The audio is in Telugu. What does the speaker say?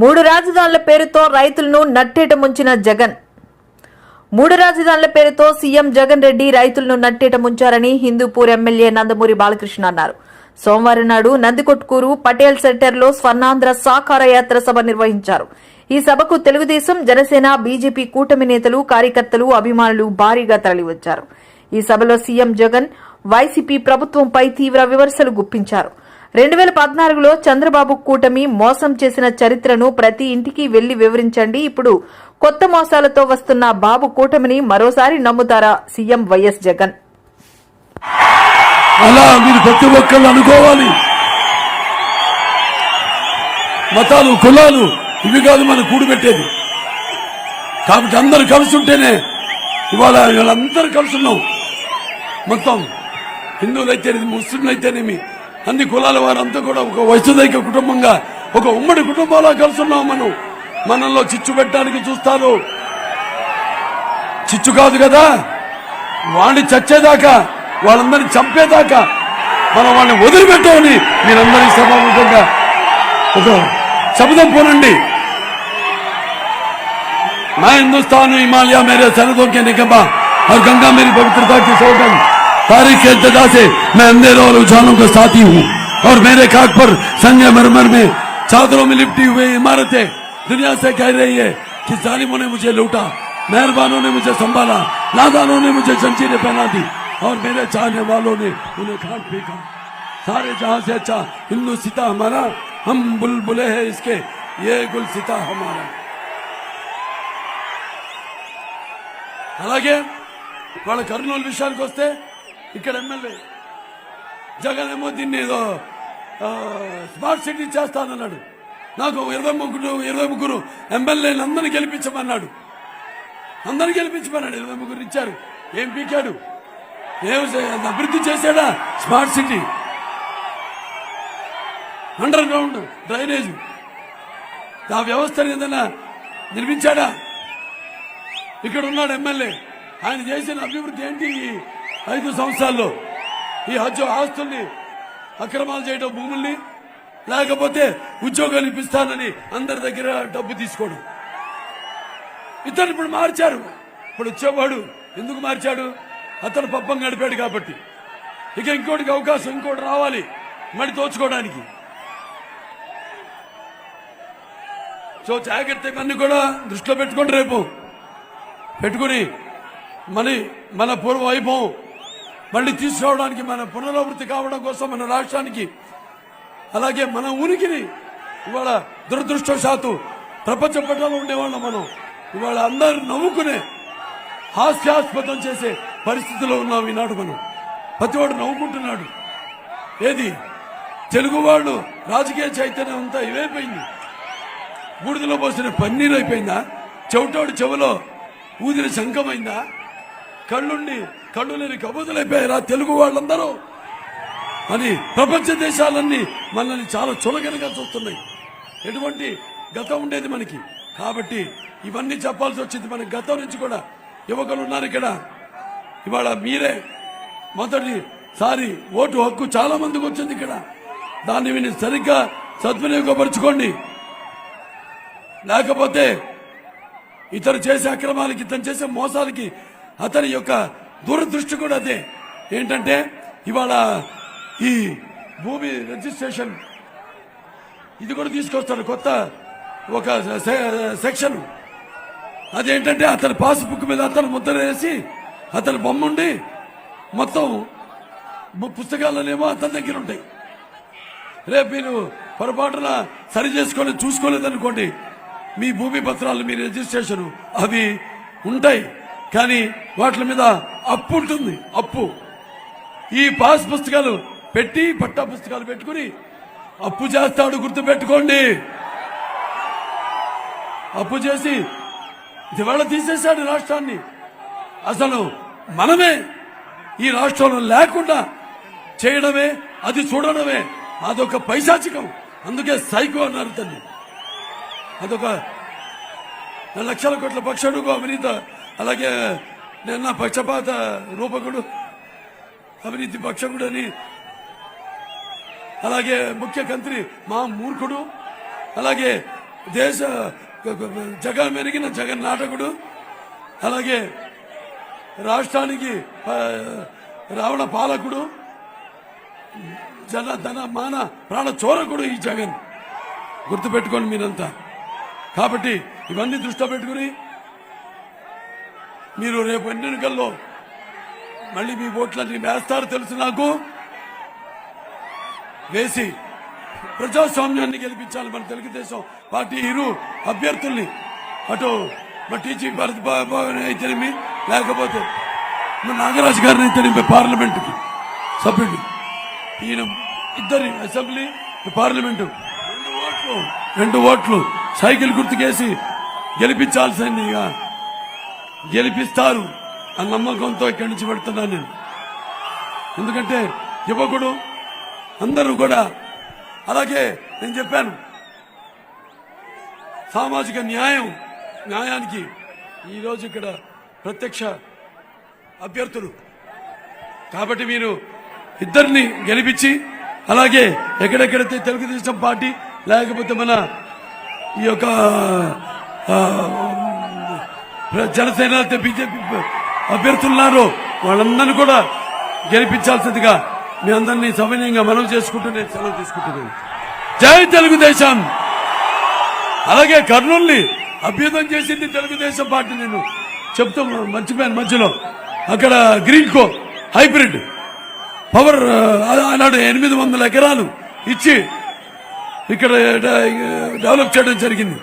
మూడు రాజధానుల పేరుతో రైతులను నట్టేట ముంచిన జగన్. మూడు రాజధానుల పేరుతో సీఎం జగన్ రెడ్డి రైతులను నట్టేట ముంచారని హిందూపూర్ ఎమ్మెల్యే నందమూరి బాలకృష్ణ అన్నారు. సోమవారం నాడు నందికొట్కూరు పటేల్ సెంటర్లో స్వర్ణాంధ్ర సాకార యాత్ర సభ నిర్వహించారు. ఈ సభకు తెలుగుదేశం జనసేన బీజేపీ కూటమి నేతలు కార్యకర్తలు అభిమానులు భారీగా తరలివచ్చారు. ఈ సభలో సీఎం జగన్ వైసీపీ ప్రభుత్వంపై తీవ్ర విమర్శలు గుప్పించారు. రెండు వేల పద్నాలుగులో చంద్రబాబు కూటమి మోసం చేసిన చరిత్రను ప్రతి ఇంటికి వెళ్ళి వివరించండి. ఇప్పుడు కొత్త మోసాలతో వస్తున్న బాబు కూటమిని మరోసారి నమ్ముతారా సీఎం వైఎస్ జగన్? అలా మీరు ప్రతి ఒక్కళ్ళు అనుకోవాలి. మతాలు కులాలు ఇవి కాదు మనం కూడిపెట్టేది. కాబట్టి అందరు కలిసి ఉంటేనే ఇవాళ వీళ్ళందరూ కలిసి ఉన్నాం. మొత్తం హిందువులైతేనేమి అయితేనేమి అన్ని కులాల వారంతా కూడా ఒక వసుదైక కుటుంబంగా ఒక ఉమ్మడి కుటుంబంలో కలిసి ఉన్నాం మనం మనల్లో చిచ్చు పెట్టడానికి చూస్తారు చిచ్చు కాదు కదా వాడిని చచ్చేదాకా వాళ్ళందరినీ చంపేదాకా మనం వాడిని వదిలిపెట్టామని మీరందరి సభాముఖంగా ఒక శబ్దం పోనండి मैं हिंदुस्तान हूँ हिमालय मेरे सरहदों के निकम्मा और गंगा मेरी पवित्रता की सौगंध तारीख के इब्तदा से मैं अंधेरों और उजालों का साथी हूँ और मेरे खाक पर संजय मरमर में चादरों में लिपटी हुई इमारतें दुनिया से कह रही है कि जालिमों ने मुझे लूटा मेहरबानों ने मुझे संभाला नादानों ने मुझे जंजीरें पहना दी और मेरे चाहने वालों ने उन्हें खाट फेंका सारे जहां से अच्छा हिंदू सीता हमारा हम बुलबुले हैं इसके ये गुल सीता हमारा అలాగే వాళ్ళ కర్నూలు విషయానికి వస్తే ఇక్కడ ఎమ్మెల్యే. జగన్ ఏమో దీన్ని ఏదో స్మార్ట్ సిటీ చేస్తానన్నాడు. నాకు ఇరవై ముగ్గురు ఇరవై ముగ్గురు ఎమ్మెల్యేలు అందరిని గెలిపించమన్నాడు. అందరిని గెలిపించమన్నాడు. ఇరవై ముగ్గురు ఇచ్చారు. ఏం పీకాడు? ఏం అభివృద్ధి చేశాడా? Smart city underground drainage ఆ వ్యవస్థను ఏదైనా నిర్మించాడా? ఇక్కడ ఉన్నాడు ఎమ్మెల్యే. ఆయన చేసిన అభివృద్ధి ఏంటి? ఐదు సంవత్సరాల్లో ఈ హజ్ ఆస్తుల్ని అక్రమాలు చేయడం భూముల్ని లేకపోతే ఉద్యోగాలు ఇప్పిస్తానని అందరి దగ్గర డబ్బు తీసుకోవడం ఇతను ఇప్పుడు మార్చారు. ఇప్పుడు వచ్చేవాడు ఎందుకు మార్చాడు? అతను పప్పం గడిపాడు కాబట్టి. ఇక ఇంకోటికి అవకాశం ఇంకోటి రావాలి మడి దోచుకోవడానికి. సో జాగ్రత్త ఇవన్నీ కూడా దృష్టిలో పెట్టుకోండి రేపు. పెట్టుకుని మళ్ళీ మన పూర్వ వైభవం మళ్ళీ తీసుకురావడానికి మన పునరావృత్తి కావడం కోసం మన రాష్ట్రానికి అలాగే మన ఉనికిని ఇవాళ దురదృష్టవశాత్తు ప్రపంచ పట్టణంలో ఉండేవాళ్ళం మనం. ఇవాళ అందరు నవ్వుకునే హాస్యాస్పదం చేసే పరిస్థితిలో ఉన్నాం ఈనాడు మనం. ప్రతివాడు నవ్వుకుంటున్నాడు. ఏది? తెలుగు వాళ్ళు రాజకీయ చైతన్యం అంతా ఇవైపోయింది. బూడిదలో పోసిన పన్నీరు అయిపోయిందా? చెవిటోడు చెవిలో ఊదిన శంఖమైందా? కళ్ళుండి కళ్ళు లేని కబుతులైపోయారా తెలుగు వాళ్ళందరూ. అని ప్రపంచ దేశాలన్నీ మనల్ని చాలా చులకనగా చూస్తున్నాయి. ఎటువంటి గతం ఉండేది మనకి. కాబట్టి ఇవన్నీ చెప్పాల్సి వచ్చింది. మన గతం నుంచి కూడా యువకులు ఉన్నారు ఇక్కడ. ఇవాళ మీరే మొదటిసారి ఓటు హక్కు చాలా మందికి వచ్చింది ఇక్కడ. దాన్ని విని సరిగ్గా సద్వినియోగపరచుకోండి. లేకపోతే ఇతను చేసే అక్రమాలకి ఇతను చేసే మోసాలకి అతని యొక్క దూరదృష్టి కూడా అదే. ఏంటంటే ఇవాళ ఈ భూమి రిజిస్ట్రేషన్ ఇది కూడా తీసుకొస్తాడు కొత్త ఒక సె- సెక్షన్ అదేంటంటే అతని పాస్బుక్ మీద అతను ముద్ర వేసి అతని బొమ్మ ఉండి మొత్తం పుస్తకాలనేమో అతని దగ్గర ఉంటాయి. రేపు మీరు పొరపాటున సరి చేసుకొని చూసుకోలేదనుకోండి మీ భూమి పత్రాలు మీ రిజిస్ట్రేషన్ అవి ఉంటాయి. కానీ వాటి మీద అప్పు ఉంటుంది అప్పు. ఈ పాస్ పుస్తకాలు పెట్టి పట్టా పుస్తకాలు పెట్టుకుని అప్పు చేస్తాడు గుర్తు పెట్టుకోండి అప్పు చేసి ఇవాళ తీసేశాడు రాష్ట్రాన్ని. అసలు మనమే ఈ రాష్ట్రంలో లేకుండా చేయడమే అది చూడడమే. అదొక పైశాచికం. అందుకే సైకో అన్నారు తల్లి. అదొక లక్షల కోట్ల పక్షడుగు అవినీత. అలాగే నిన్న పక్షపాత రూపకుడు అవినీతి పక్షకుడు అని అలాగే ముఖ్య మంత్రి మా మూర్ఖుడు అలాగే దేశ జగన్ మెరిగిన జగన్ నాటకుడు అలాగే రాష్ట్రానికి రావణ పాలకుడు జన ధన మాన ప్రాణ చోరకుడు ఈ జగన్. గుర్తుపెట్టుకోండి మీరంతా. కాబట్టి ఇవన్నీ దృష్టిలో పెట్టుకుని మీరు రేపు ఎన్నికల్లో మళ్ళీ మీ ఓట్లన్నీ వేస్తారు తెలుసు నాకు. వేసి ప్రజాస్వామ్యాన్ని గెలిపించాలి మన తెలుగుదేశం పార్టీ ఇరు అభ్యర్థుల్ని అటు మా టీచింగ్ భరత్ బాబు అయితేనేమి లేకపోతే మా నాగరాజు గారిని అయితేనేమి పార్లమెంటుకి సభ్యుడు ఈయన ఇద్దరి అసెంబ్లీ పార్లమెంటు రెండు ఓట్లు రెండు ఓట్లు సైకిల్ గుర్తుకేసి గెలిపించాల్సిందిగా గెలిపిస్తారు ఆ నమ్మకంతో ఇక్కడి నుంచి పెడుతున్నాను నేను. ఎందుకంటే యువకుడు అందరూ కూడా అలాగే నేను చెప్పాను. సామాజిక న్యాయం న్యాయానికి ఈరోజు ఇక్కడ ప్రత్యక్ష అభ్యర్థులు. కాబట్టి మీరు ఇద్దరిని గెలిపించి అలాగే ఎక్కడెక్కడైతే తెలుగుదేశం పార్టీ లేకపోతే మన ఈ యొక్క జనసేన అయితే బీజేపీ అభ్యర్థులున్నారో. వాళ్ళందరినీ కూడా గెలిపించాల్సిందిగా మీ అందరినీ సవినయంగా మనం చేసుకుంటూ నేను సెలవు తీసుకుంటున్నాను. జై తెలుగుదేశం! అలాగే కర్నూల్ని అభ్యుదం చేసింది తెలుగుదేశం పార్టీ నేను చెప్తూ మర్చిపోయాను మధ్యలో. అక్కడ గ్రీన్ కో హైబ్రిడ్ పవర్ ఆనాడు ఎనిమిది వందల ఎకరాలు ఇచ్చి ఇక్కడ డెవలప్ చేయడం జరిగింది.